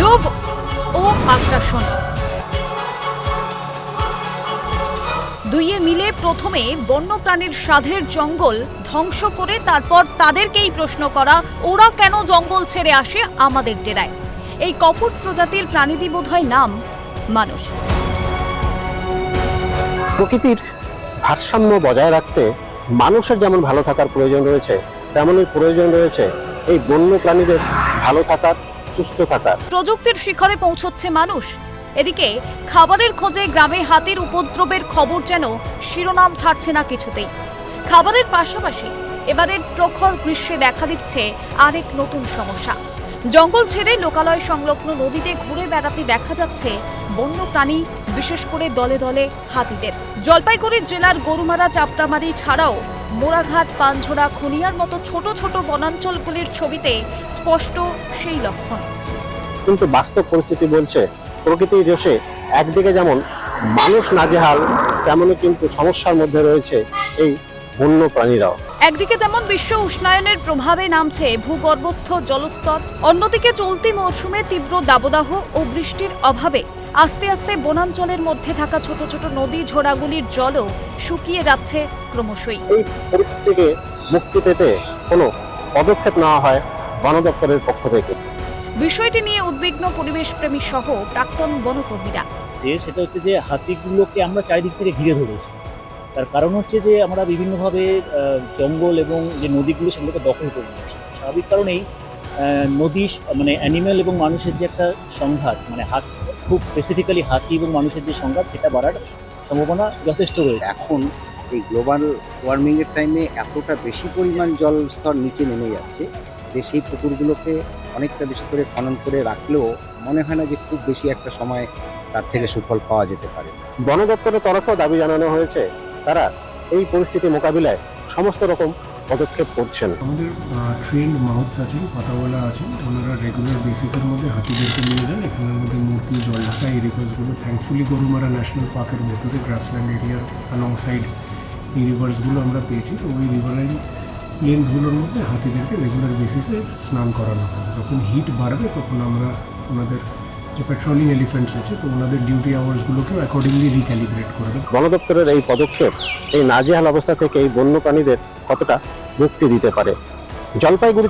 লোভ ও আগ্রাসন দুইয়ে মিলে প্রথমে বন্যপ্রাণীর সাধের জঙ্গল ধ্বংস করে তারপর তাদেরকেই প্রশ্ন করা, ওরা কেন জঙ্গল ছেড়ে আসে আমাদের ডেরায়? এই কপট প্রজাতির প্রাণীটি বোধহয় নাম মানুষ। প্রকৃতির ভারসাম্য বজায় রাখতে মানুষের যেমন ভালো থাকার প্রয়োজন রয়েছে, তেমনই প্রয়োজন রয়েছে এই বন্য প্রাণীদের ভালো থাকার সুস্থ থাকার প্রযুক্তির শিখরে পৌঁছচ্ছে মানুষ। এদিকে, খাবারের খোঁজে গ্রামে হাতির উপদ্রবের খবর যেন শিরোনাম ছাড়ছে না কিছুতেই। খাবারের পাশাপাশি এবারের প্রখর গ্রীষ্মে দেখা দিচ্ছে আরেক নতুন সমস্যা। জঙ্গল ছেড়ে লোকালয় সংলগ্ন নদীতে ঘুরে বেড়াতে দেখা যাচ্ছে বন্য প্রাণী বিশেষ করে দলে দলে হাতিদের। জলপাইগুড়ি জেলার গরুমারা চাপড়ামারি ছাড়াও মোড়াঘাট পানঝোড়া খুনিয়ার মতো ছোট ছোট বনাঞ্চলগুলির ছবিতে স্পষ্ট সেই লক্ষণ। কিন্তু বাস্তব পরিস্থিতি বলছে, প্রকৃতির রোষে একদিকে যেমন মানুষ নাজেহাল তেমনই কিন্তু সমস্যার মধ্যে রয়েছে এই বন্য প্রাণীরাও একদিকে যেমন বিশ্ব উষ্ণায়নের প্রভাবে নামছে ভূগর্ভস্থ জলস্তর অন্যদিকে চলতি মৌসুমে তীব্র দাবদাহ ও বৃষ্টির অভাবে আস্তে আস্তে বনাঞ্চলের মধ্যে থাকা ছোট ছোট নদী ঝোড়াগুলির জলও শুকিয়ে যাচ্ছে ক্রমশই। এই পরিস্থিতি থেকে মুক্তি পেতে কোনো পদক্ষেপ নেওয়া হয় বন দপ্তরের পক্ষ থেকে। বিষয়টি নিয়ে উদ্বিগ্ন পরিবেশপ্রেমী সহ প্রাক্তন বনকর্মীরা। যে সেটা হচ্ছে যে হাতিগুলোকে আমরা চারিদিক থেকে ঘিরে ধরেছি। তার কারণ হচ্ছে যে আমরা বিভিন্নভাবে জঙ্গল এবং যে নদীগুলো সেগুলোকে দখল করে নিয়েছি। স্বাভাবিক কারণেই নদী মানে অ্যানিম্যাল এবং মানুষের যে একটা সংঘাত মানে হাত খুব স্পেসিফিক্যালি হাতি এবং মানুষের যে সংঘাত সেটা বাড়ার সম্ভাবনা যথেষ্ট রয়েছে। এখন এই গ্লোবাল ওয়ার্মিংয়ের টাইমে এতটা বেশি পরিমাণ জল স্তর নিচে নেমে যাচ্ছে যে সেই পুকুরগুলোকে অনেকটা বেশি করে খনন করে রাখলেও মনে হয় না যে খুব বেশি একটা সময় তার থেকে সুফল পাওয়া যেতে পারে। বন দপ্তরের তরফেও দাবি জানানো হয়েছে তারা এই পরিস্থিতি মোকাবিলায় সমস্ত রকম পদক্ষেপ করছেন। আমাদের ট্রেন্ড মাউথস আছেন পাতাওয়ালা আছেন ওনারা রেগুলার বেসিসের মধ্যে হাতিদেরকে নিয়ে যান, এখানের মধ্যে মূর্তি, জল ঢাকা এই রিভার্সগুলো থ্যাঙ্কফুলি গরুমারা ন্যাশনাল পার্কের ভেতরে গ্রাসল্যান্ড এরিয়ার সাইড এই রিভার্সগুলো আমরা পেয়েছি। তো ওই রিভারাইন প্লেন্সগুলোর মধ্যে হাতিদেরকে রেগুলার বেসিসে স্নান করানো হয়। যখন হিট বাড়বে, তখন আমরা ওনাদের যে পেট্রোলিং এলিফেন্টস আছে, তো ওনাদের ডিউটি আওয়ার্সগুলোকেও অ্যাকর্ডিংলি রিক্যালিব্রেট করবে বন দপ্তরের এই পদক্ষেপ, এই নাজেহাল অবস্থা থেকে এই বন্য প্রাণীদের কতটা মুক্তি দিতে পারে? জলপাইগুড়ি